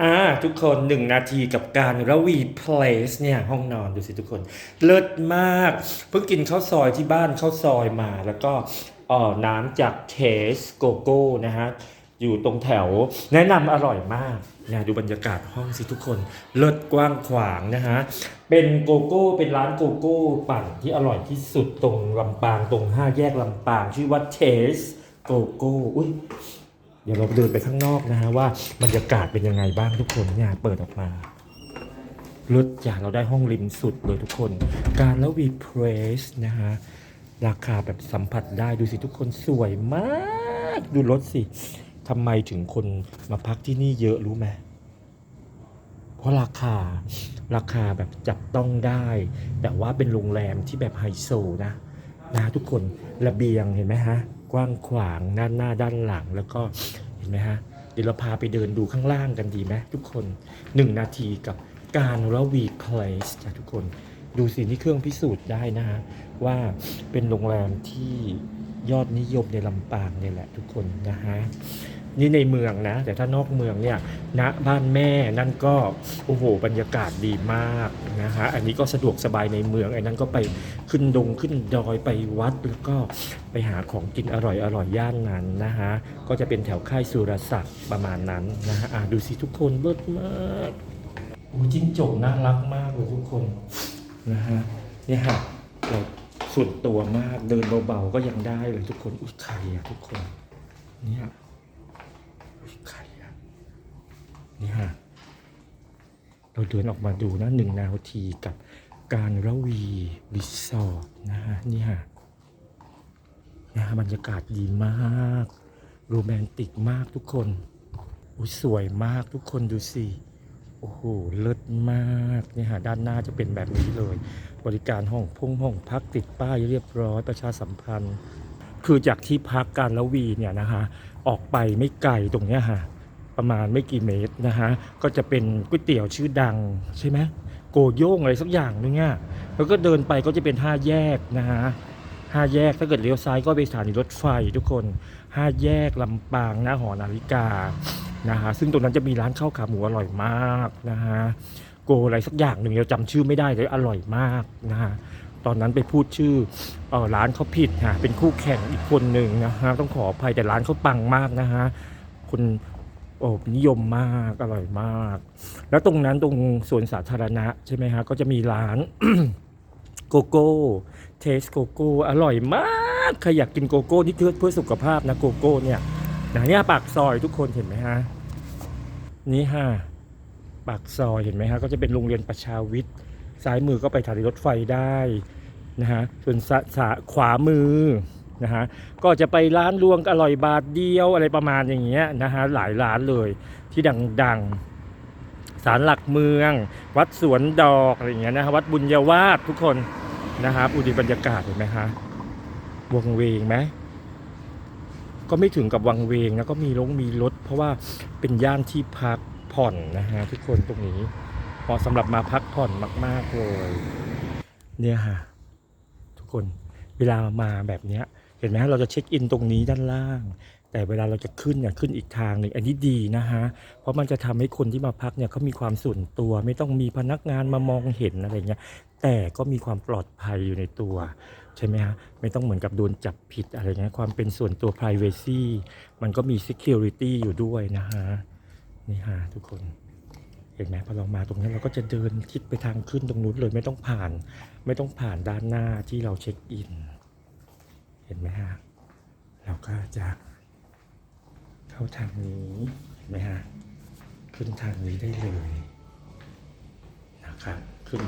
อ่าทุกคนหนึ่งนาทีกับการระวีเพลสเนี่ยห้องนอนดูสิทุกคน เลิศมาก เพิ่งกินข้าวซอยที่บ้านข้าวซอยมา แล้วก็เอ่อน้ำจากเทสโกโก้นะฮะอยู่ตรงแถวแนะนำอร่อยมากเนี่ยดูบรรยากาศห้องสิทุกคน เลิศกว้างขวางนะฮะ เป็นโกโก้เป็นร้านโกโก้ปั่นที่อร่อยที่สุดตรงลำปางตรงห้าแยกลำปาง ชื่อว่าเทสโกโก้อุ้ย เดี๋ยวเราเดินไปข้างนอกนะฮะว่าบรรยากาศเป็นยังไงบ้างทุกคนเนี่ยเปิดออกมารถจากเราได้ห้องริมสุดเลยทุกคน การแล้ววีเพรสนะฮะราคาแบบสัมผัสได้ดูสิทุกคนสวยมาก ดูรถสิทำไมถึงคนมาพักที่นี่เยอะรู้ไหมเพราะราคาราคาแบบจับต้องได้ แต่ว่าเป็นโรงแรมที่แบบไฮโซนะนะทุกคนระเบียงเห็นไหมฮะ กว้างขวางด้านหน้าด้านหลังแล้วก็ ห็นไหมฮะ เดี๋ยวเราพาไปเดินดูข้างล่างกันดีไหมทุกคนหนึ่งนาทีกับการระวีเพลสจ้ะทุกคน ดูสินี่เครื่องพิสูจน์ได้นะฮะ ว่าเป็นโรงแรมที่ยอดนิยมในลำปางเนี่ยแหละทุกคนนะฮะ นี่ในเมืองนะ แต่ถ้านอกเมืองเนี่ยณบ้านแม่นั่นก็โอ้โหบรรยากาศดีมากนะฮะอันนี้ก็สะดวกสบายในเมืองไอ้นั้นก็ไปขึ้นดงขึ้นดอยไปวัดแล้วก็ไปหาของกินอร่อยอร่อยย่านนั้นนะฮะก็จะเป็นแถวค่ายสุรศักดิ์ประมาณนั้นนะฮะะดูสิทุกคนเลิศมากโอ้จิ้งจกน่ารักมากเลยทุกคนนะฮะเนี่ยฮะส่วนตัวมากเดินเบาๆก็ยังได้เลยทุกคนอุ้ยใครอะทุกคนเนี่ย ใครอะนี่ฮะ เราเดินออกมาดูนะหนึ่งนาทีกับการระวีรีสอร์ทนะฮะนี่ฮะนะฮะบรรยากาศดีมากโรแมนติกมากทุกคนอุ้ยสวยมากทุกคนดูสิโอ้โหเลิศมากเนี่ยฮะด้านหน้าจะเป็นแบบนี้เลย บริการห้องพุ่งห้องพักติดป้ายเรียบร้อยประชาสัมพันธ์ คือจากที่พักการละวีเนี่ยนะฮะออกไปไม่ไกลตรงเนี้ยฮะ ประมาณไม่กี่เมตรนะฮะก็จะเป็นก๋วยเตี๋ยวชื่อดังใช่ไหมโกโย่งอะไรสักอย่างนึงอะแล้วก็เดินไปก็จะเป็นห้าแยกนะฮะห้าแยกถ้าเกิดเลี้ยวซ้ายก็ไปสถานีรถไฟทุกคนห้าแยกลำปางหน้าหอนาฬิกานะฮะซึ่งตรงนั้นจะมีร้านข้าวขาหมูอร่อยมากนะฮะโกอะไรสักอย่างหนึ่งเราจำชื่อไม่ได้เลยอร่อยมากนะฮะตอนนั้นไปพูดชื่อเออร้านเขาผิดฮะเป็นคู่แข่งอีกคนหนึ่งนะฮะต้องขออภัยแต่ร้านเขาปังมากนะฮะคน โอ้นิยมมากอร่อยมาก แล้วตรงนั้นตรงสวนสาธารณะใช่ไหมฮะก็จะมีร้านโกโก้เทสโกโก้อร่อยมากใครอยากกินโกโก้ที่เพื่อเพื่อสุขภาพนะโกโก้เนี่ยนะเนี่ยปากซอยทุกคนเห็นไหมฮะนี่ฮะปากซอยเห็นไหมฮะก็จะเป็นโรงเรียนประชาวิทย์ซ้ายมือก็ไปสถานีรถไฟได้นะฮะส่วนสาสาขวามือ นะฮะก็จะไปร้านรวงอร่อยบาทเดียวอะไรประมาณอย่างเงี้ยนะฮะหลายร้านเลยที่ดังๆศาลหลักเมือง วัดสวนดอกอะไรอย่างเงี้ยนะฮะวัดบุญยวาสทุกคนนะครับอุดีบรรยากาศเห็นไหมฮะวงเวงไหมก็ไม่ถึงกับวังเวงนะก็มีลงมีรถ เพราะว่าเป็นย่านที่พักผ่อนนะฮะทุกคนตรงนี้เหมาะสำหรับมาพักผ่อนมาก ๆเลย เนี่ยฮะทุกคน เวลามาแบบเนี้ยเห็นไหมฮะเราจะเช็คอินตรงนี้ด้านล่าง แต่เวลาเราจะขึ้นเนี่ยขึ้นอีกทางหนึ่งอันนี้ดีนะฮะเพราะมันจะทำให้คนที่มาพักเนี่ยเขามีความส่วนตัว ไม่ต้องมีพนักงานมามองเห็นอะไรเงี้ยแต่ก็มีความปลอดภัยอยู่ในตัวใช่ไหมฮะไม่ต้องเหมือนกับโดนจับผิดอะไรเงี้ยความเป็นส่วนตัว privacy มันก็มี security อยู่ด้วยนะฮะนี่ฮะทุกคน เห็นไหมพอเรามาตรงนี้เราก็จะเดินทิศไปทางขึ้นตรงนู้นเลยไม่ต้องผ่าน ไม่ต้องผ่านด้านหน้าที่เราเช็คอิน เห็นไหมฮะเราก็จะเข้าทางนี้เห็นไหมฮะขึ้นทางนี้ได้เลยนะครับขึ้น